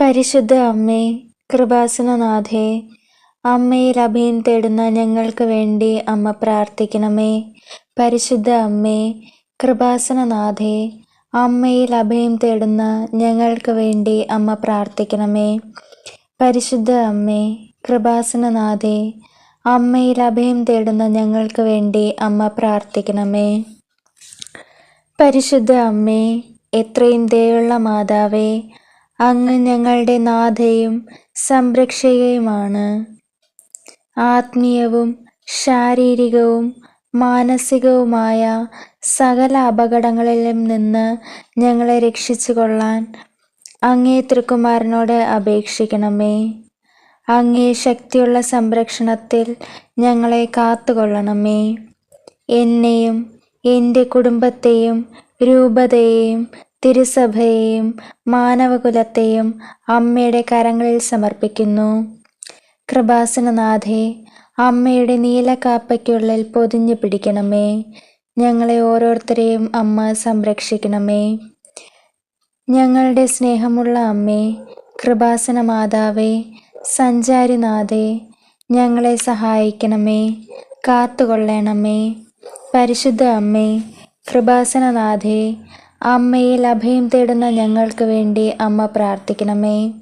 പരിശുദ്ധ അമ്മേ കൃപാസനനാഥേ അമ്മയിൽ അഭയം തേടുന്ന ഞങ്ങൾക്ക് വേണ്ടി അമ്മ പ്രാർത്ഥിക്കണമേ. പരിശുദ്ധ അമ്മേ കൃപാസനനാഥേ അമ്മയിൽ അഭയം തേടുന്ന ഞങ്ങൾക്ക് വേണ്ടി അമ്മ പ്രാർത്ഥിക്കണമേ. പരിശുദ്ധ അമ്മേ കൃപാസനനാഥേ അമ്മയിൽ അഭയം തേടുന്ന ഞങ്ങൾക്ക് വേണ്ടി അമ്മ പ്രാർത്ഥിക്കണമേ. പരിശുദ്ധ അമ്മേ എത്രയും ദയുള്ള മാതാവേ അങ്ങ് ഞങ്ങളുടെ നാഥയും സംരക്ഷകയുമാണ്. ആത്മീയവും ശാരീരികവും മാനസികവുമായ സകല അപകടങ്ങളിലും നിന്ന് ഞങ്ങളെ രക്ഷിച്ചു കൊള്ളാൻ അങ്ങേ തൃക്കുമാരനോട് അപേക്ഷിക്കണമേ. അങ്ങേ ശക്തിയുള്ള സംരക്ഷണത്തിൽ ഞങ്ങളെ കാത്തുകൊള്ളണമേ. എന്നെയും എന്റെ കുടുംബത്തെയും രൂപതയെയും തിരുസഭയെയും മാനവകുലത്തെയും അമ്മയുടെ കരങ്ങളിൽ സമർപ്പിക്കുന്നു. കൃപാസനനാഥേ അമ്മയുടെ നീലക്കാപ്പയ്ക്കുള്ളിൽ പൊതിഞ്ഞു പിടിക്കണമേ. ഞങ്ങളെ ഓരോരുത്തരെയും അമ്മ സംരക്ഷിക്കണമേ. ഞങ്ങളുടെ സ്നേഹമുള്ള അമ്മേ കൃപാസന മാതാവേ സഞ്ചാരിനാഥേ ഞങ്ങളെ സഹായിക്കണമേ കാത്തുകൊള്ളണമേ. പരിശുദ്ധ അമ്മേ കൃപാസനനാഥേ അമ്മയിൽ അഭയം തേടുന്ന ഞങ്ങൾക്ക് വേണ്ടി അമ്മ പ്രാർത്ഥിക്കണമേ.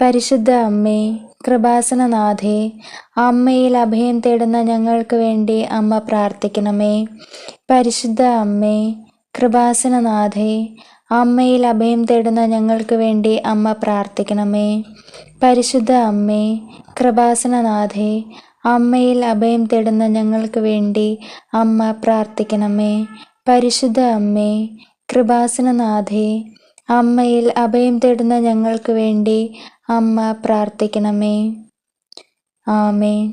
പരിശുദ്ധ അമ്മേ കൃപാസനനാഥേ അമ്മയിൽ അഭയം തേടുന്ന ഞങ്ങൾക്ക് വേണ്ടി അമ്മ പ്രാർത്ഥിക്കണമേ. പരിശുദ്ധ അമ്മേ കൃപാസനനാഥേ അമ്മയിൽ അഭയം തേടുന്ന ഞങ്ങൾക്ക് വേണ്ടി അമ്മ പ്രാർത്ഥിക്കണമേ. പരിശുദ്ധ അമ്മേ കൃപാസനനാഥേ അമ്മയിൽ അഭയം തേടുന്ന ഞങ്ങൾക്ക് വേണ്ടി അമ്മ പ്രാർത്ഥിക്കണമേ. പരിശുദ്ധ അമ്മേ കൃപാസനനാഥേ അമ്മയിൽ അഭയം തേടുന്ന ഞങ്ങൾക്ക് വേണ്ടി അമ്മ പ്രാർത്ഥിക്കണമേ. ആമേ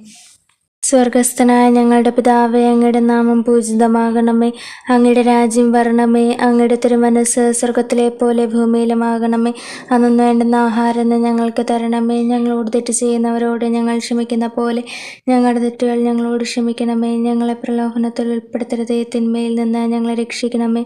സ്വർഗസ്ഥനായ ഞങ്ങളുടെ പിതാവേ അങ്ങയുടെ നാമം പൂജിതമാകണമേ. അങ്ങയുടെ രാജ്യം വരണമേ. അങ്ങയുടെ തിരുമനസ് സ്വർഗത്തിലെ പോലെ ഭൂമിയിലുമാകണമേ. അന്നു വേണ്ടുന്ന ആഹാരം ഞങ്ങൾക്ക് തരണമേ. ഞങ്ങളോട് തെറ്റ് ചെയ്യുന്നവരോട് ഞങ്ങൾ ക്ഷമിക്കുന്ന പോലെ ഞങ്ങളുടെ തെറ്റുകൾ ഞങ്ങളോട് ക്ഷമിക്കണമേ. ഞങ്ങളെ പ്രലോഭനത്തിൽ ഉൾപ്പെടുത്തരുതേ. തിന്മയിൽ നിന്ന് ഞങ്ങളെ രക്ഷിക്കണമേ.